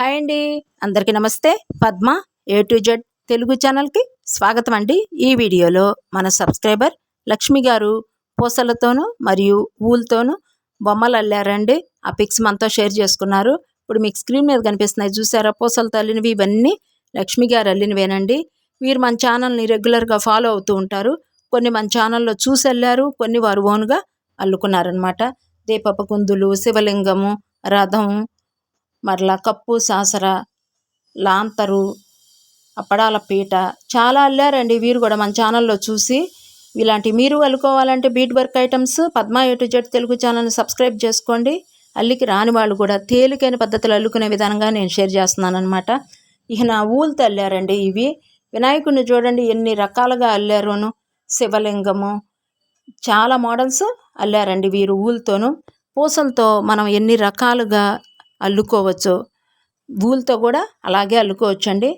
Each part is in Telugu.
హాయ్ అండి. అందరికీ నమస్తే. Padma A to Z Telugu ఛానల్కి స్వాగతం అండి. ఈ వీడియోలో మన సబ్స్క్రైబర్ లక్ష్మి గారు పూసలతోనూ మరియు ఊలతోనూ బొమ్మలు అల్లారండి ఆ పిక్స్ మనతో షేర్ చేసుకున్నారు. ఇప్పుడు మీకు స్క్రీన్ మీద కనిపిస్తున్నాయి చూసారా? పూసలతో అల్లినవి ఇవన్నీ లక్ష్మి గారు అల్లినవేనండి. వీరు మన ఛానల్ని రెగ్యులర్గా ఫాలో అవుతూ ఉంటారు. కొన్ని మన ఛానల్లో చూసి వెళ్ళారు కొన్ని వారు ఓన్గా అల్లుకున్నారనమాట దీపపు కుందులు శివలింగము రథం మరలా కప్పు సాసర లాంతరు అప్పడాల పీట. చాలా అల్లారండి. వీరు కూడా మన ఛానల్లో చూసి ఇలాంటి మీరు అల్లుకోవాలంటే bead work items Padma A to Z Telugu ఛానల్ని సబ్స్క్రైబ్ చేసుకోండి. అల్లికి రాని వాళ్ళు కూడా తేలికైన పద్ధతులు అల్లుకునే విధానంగా నేను షేర్ చేస్తున్నాను అనమాట ఇక నా ఊళ్ళతో అల్లారండి ఇవి. వినాయకుడిని చూడండి ఎన్ని రకాలుగా అల్లారోను. శివలింగము చాలా మోడల్స్ అల్లారండి వీరు ఊళ్ళతోనూ పూసలతో మనం ఎన్ని రకాలుగా అల్లుకోవచ్చు ఊలుతో కూడా అలాగే అల్లుకోవచ్చండి.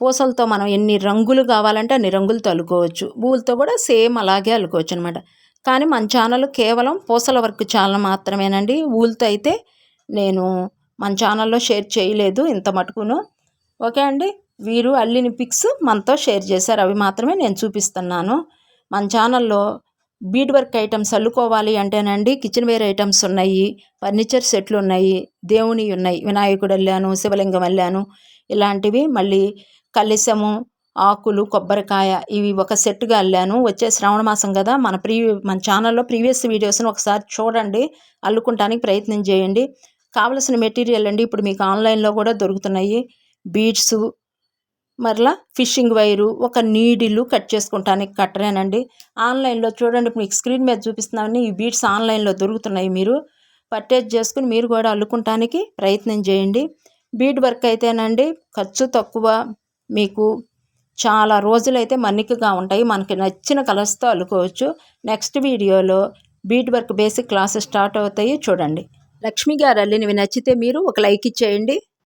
పూసలతో మనం ఎన్ని రంగులు కావాలంటే అన్ని రంగులతో అల్లుకోవచ్చు ఊలుతో కూడా సేమ్ అలాగే అల్లుకోవచ్చు అనమాట కానీ మన ఛానల్ కేవలం పూసల వర్క్ ఛానల్ మాత్రమేనండి. ఊలుతో అయితే నేను మన ఛానల్లో షేర్ చేయలేదు ఇంత మటుకును. ఓకే అండి వీరు అల్లిని పిక్స్ మనతో షేర్ చేశారు అవి మాత్రమే నేను చూపిస్తున్నాను. మన ఛానల్లో బీడ్ వర్క్ ఐటమ్స్ అల్లుకోవాలి అంటేనండి కిచెన్ వేర్ ఐటమ్స్ ఉన్నాయి ఫర్నిచర్ సెట్లు ఉన్నాయి దేవుని ఉన్నాయి వినాయకుడు వెళ్ళాను శివలింగం వెళ్ళాను. ఇలాంటివి మళ్ళీ కలిసము ఆకులు కొబ్బరికాయ ఇవి ఒక సెట్గా అల్లాను. వచ్చే శ్రావణ మాసం కదా మన ప్రీ మన ఛానల్లో ప్రీవియస్ వీడియోస్ని ఒకసారి చూడండి అల్లుకుంటానికి ప్రయత్నం చేయండి. కావలసిన మెటీరియల్ అండి ఇప్పుడు మీకు ఆన్లైన్లో కూడా దొరుకుతున్నాయి. బీడ్స్ మరలా ఫిషింగ్ వైరు ఒక నీడిలు కట్ చేసుకుంటానికి కట్టరేనండి. ఆన్లైన్లో చూడండి మీకు స్క్రీన్ మీద చూపిస్తున్నామని ఈ బీడ్స్ ఆన్లైన్లో దొరుకుతున్నాయి. మీరు పర్చేజ్ చేసుకుని మీరు కూడా అల్లుకుంటానికి ప్రయత్నం చేయండి. బీడ్ వర్క్ అయితేనండి ఖర్చు తక్కువ మీకు చాలా రోజులైతే మన్నికగా ఉంటాయి. మనకి నచ్చిన కలర్స్తో అల్లుకోవచ్చు. నెక్స్ట్ వీడియోలో bead work basic classes start అవుతాయి. చూడండి. లక్ష్మి గారు అల్లినవి నచ్చితే మీరు ఒక లైక్ ఇచ్చేయండి.